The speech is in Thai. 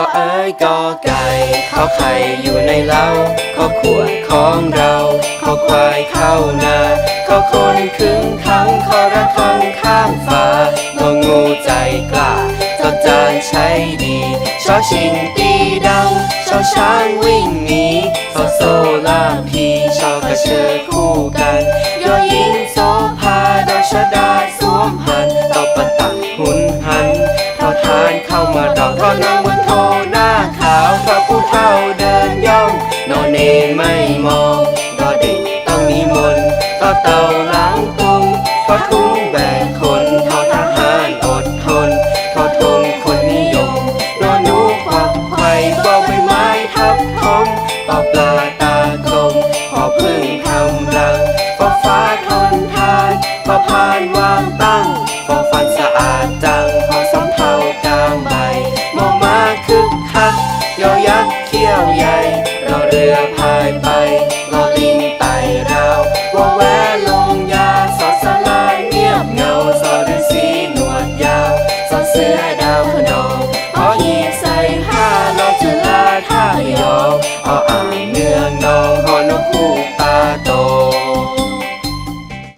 ก็เอ้ยก็ไก่ข้อไข่อยู่ในเล้าข้อขวดของเราข้อควายเข้านาข้อคนขึงขังข้อระคังข้างฟ้างองูใจกล้าจอจานใช้ดีชอชิงตีดังชอช้างวิ่งหนีชอโซลาพีชอกระเชอคู่กันยอหญิงโซภาดอชดาสวมหันตอปะตักหุนหันทอทานเข้ามาดอกทอนาง นอนเนนไม่มองรอเด็กต้องมีมนต์ต่อเต่าล้างตุงพอทุ่งแบกคนทอทหารอดทนทอทงคนนิยมนอหนูควักไข่บอกใบไม้ทับทมปอปลาตากลมพอพึ่งทำรังพอฟ้าทนทานพอพานวางตั้งพอฟันสะอาดจังพอ ที่ยวใหญ่เราเรือพายไปเราลิงไตเราวว่าแวลงยาสอดสลายเงียบเงาสอดซีหนวดยาวสอดเสือดาวขนมงขอยีใส่ผ้ารอจุลาท่ายองออ่างเนืองนองขอนกคู่ตาโต